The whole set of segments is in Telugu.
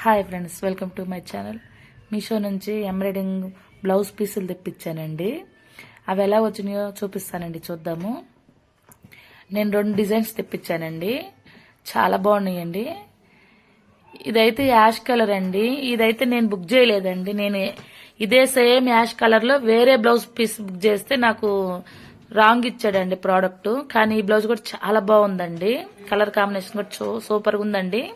Hi friends welcome to my channel Meesho నుంచి ఎంబ్రాయిడింగ్ బ్లౌజ్ పీసులు తెప్పించానండి. అవి ఎలా వచ్చినాయో చూపిస్తానండి చూద్దాము. నేను రెండు డిజైన్స్ తెప్పించానండి. చాలా బాగున్నాయండి. ఇదైతే యాష్ కలర్ అండి. ఇదైతే నేను బుక్ చేయలేదండి. నేను ఇదే సేమ్ యాష్ కలర్లో వేరే బ్లౌజ్ పీస్ బుక్ చేస్తే నాకు రాంగ్ ఇచ్చాడండి ప్రోడక్ట్ కానీ ఈ బ్లౌజ్ కూడా చాలా బాగుందండి. కలర్ కాంబినేషన్ కూడా చూ- ఉందండి.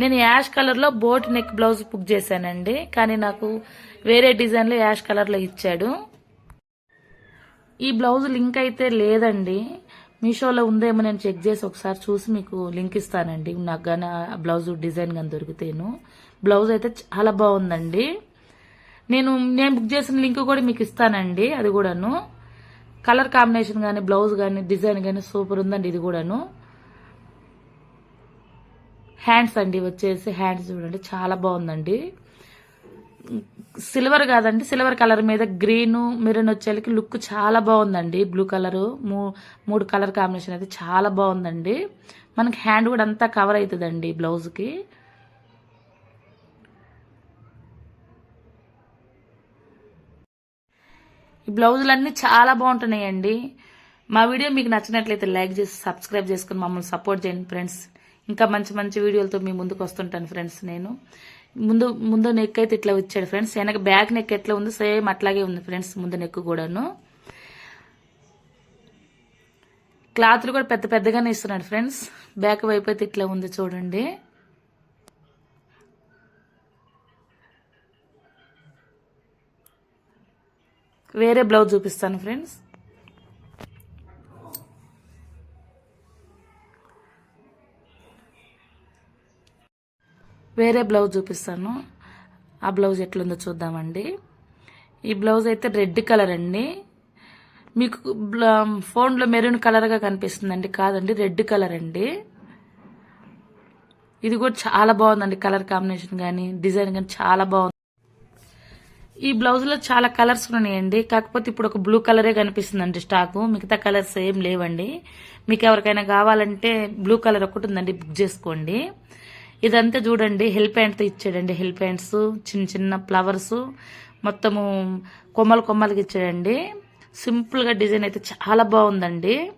నేను యాష్ కలర్లో బోట్ నెక్ బ్లౌజ్ బుక్ చేశానండి కానీ నాకు వేరే డిజైన్లో యాష్ కలర్లో ఇచ్చాడు. ఈ బ్లౌజ్ లింక్ అయితే లేదండి. మీషోలో ఉందేమో నేను చెక్ చేసి ఒకసారి చూసి మీకు లింక్ ఇస్తానండి. నాకు కానీ ఆ బ్లౌజ్ డిజైన్ కానీ దొరికితేను. బ్లౌజ్ అయితే చాలా బాగుందండి. నేను నేను బుక్ చేసిన లింక్ కూడా మీకు ఇస్తానండి అది కూడాను. కలర్ కాంబినేషన్ కానీ బ్లౌజ్ కానీ డిజైన్ కానీ సూపర్ ఉందండి ఇది కూడాను. హ్యాండ్స్ అండి వచ్చేసి హ్యాండ్స్ చూడండి చాలా బాగుందండి. సిల్వర్ కాదండి సిల్వర్ కలర్ మీద గ్రీన్ మెరూన్ వచ్చేకి లుక్ చాలా బాగుందండి. బ్లూ కలర్ మూడు కలర్ కాంబినేషన్ అయితే చాలా బాగుందండి. మనకి హ్యాండ్ కూడా అంతా కవర్ అవుతుందండి బ్లౌజ్కి ఈ బ్లౌజులన్నీ చాలా బాగుంటున్నాయండి. మా వీడియో మీకు నచ్చినట్లయితే లైక్ చేసి సబ్స్క్రైబ్ చేసుకుని మమ్మల్ని సపోర్ట్ చేయండి ఫ్రెండ్స్ ఇంకా మంచి మంచి వీడియోలతో మీ ముందుకు వస్తుంటాను ఫ్రెండ్స్ నేను. ముందు ముందు నెక్ అయితే ఇట్లా వచ్చాడు ఫ్రెండ్స్ వెనక బ్యాక్ నెక్ ఎట్లా ఉంది సేమ్ అట్లాగే ఉంది ఫ్రెండ్స్ ముందు నెక్ కూడాను. క్లాత్లు కూడా పెద్ద పెద్దగానే ఇస్తున్నాడు ఫ్రెండ్స్ బ్యాక్ వైపు అయితే ఇట్లా ఉంది చూడండి. వేరే బ్లౌజ్ చూపిస్తాను ఫ్రెండ్స్ వేరే బ్లౌజ్ చూపిస్తాను. ఆ బ్లౌజ్ ఎట్లుందో చూద్దామండి. ఈ బ్లౌజ్ అయితే రెడ్ కలర్ అండి. మీకు ఫోన్లో మెరూన్ కలర్గా కనిపిస్తుందండి. కాదండి రెడ్ కలర్ అండి. ఇది కూడా చాలా బాగుందండి కలర్ కాంబినేషన్ కానీ డిజైన్ కానీ చాలా బాగుంది. ఈ బ్లౌజ్లో చాలా కలర్స్ ఉన్నాయండి. కాకపోతే ఇప్పుడు ఒక బ్లూ కలరే కనిపిస్తుందండి స్టాకు. మిగతా కలర్స్ ఏం లేవండి. మీకు ఎవరికైనా కావాలంటే బ్లూ కలర్ ఒకటి ఉందండి బుక్ చేసుకోండి. ఇదంతా చూడండి హెల్ హ్యాండ్తో ఇచ్చాడండి హెల్ ప్యాంట్స్ చిన్న చిన్న ఫ్లవర్స్ మొత్తము కొమ్మలు కొమ్మలకి ఇచ్చాడండి. సింపుల్గా డిజైన్ అయితే చాలా బాగుందండి.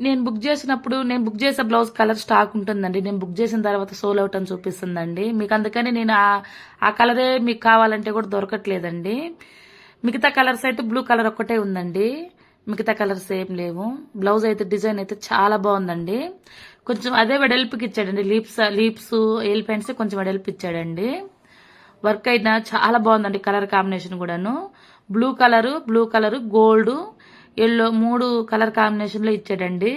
నేను బుక్ చేసినప్పుడు నేను బుక్ చేసే బ్లౌజ్ కలర్ స్టాక్ ఉంటుందండి. నేను బుక్ చేసిన తర్వాత సోల్ అవుట్ అని చూపిస్తుందండి. మీకు అందుకని నేను ఆ- ఆ కలరే మీకు కావాలంటే కూడా దొరకట్లేదండి. మిగతా కలర్స్ అయితే బ్లూ కలర్ ఒక్కటే ఉందండి. మిగతా కలర్స్ ఏం లేవు. బ్లౌజ్ అయితే డిజైన్ అయితే చాలా బాగుందండి. కొంచెం అదే వెడల్పుకి ఇచ్చాడండి. లీప్స్ లీప్స్ ఎయిల్ ప్యాంట్స్ కొంచెం వెడల్పు ఇచ్చాడండి. వర్క్ అయినా చాలా బాగుందండి కలర్ కాంబినేషన్ కూడాను. Blue colour blue colour gold yellow మూడు కలర్ కాంబినేషన్లో ఇచ్చాడండి.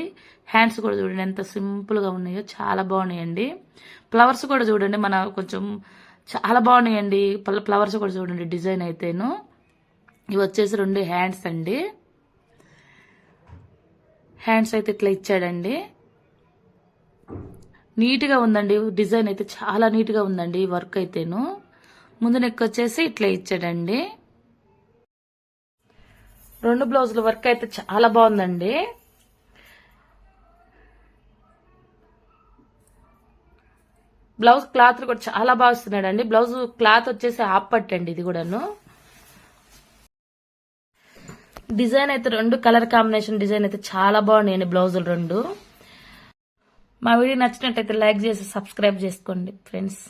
హ్యాండ్స్ కూడా చూడండి ఎంత సింపుల్గా ఉన్నాయో చాలా బాగున్నాయండి. ఫ్లవర్స్ కూడా చూడండి మన కొంచెం చాలా బాగున్నాయండి. ఫ్లవర్స్ కూడా చూడండి డిజైన్ అయితేను. ఇవి వచ్చేసి రెండు హ్యాండ్స్ అండి. హ్యాండ్స్ అయితే ఇట్లా ఇచ్చాడండి. నీట్గా ఉందండి. డిజైన్ అయితే చాలా నీట్గా ఉందండి వర్క్ అయితేను. ముందు నెక్ వచ్చేసి ఇట్లా ఇచ్చాడండి. రెండు బ్లౌజుల వర్క్ అయితే చాలా బాగుందండి. బ్లౌజ్ క్లాత్ కూడా చాలా బాగా వస్తున్నాడండి బ్లౌజ్ క్లాత్ వచ్చేసి హాఫ్ అండి ఇది కూడాను. డిజైన్ అయితే రెండు కలర్ కాంబినేషన్ డిజైన్ అయితే చాలా బాగున్నాయండి బ్లౌజులు రెండు. మా వీడియో నచ్చినట్టయితే లైక్ చేసి సబ్స్క్రైబ్ చేసుకోండి ఫ్రెండ్స్.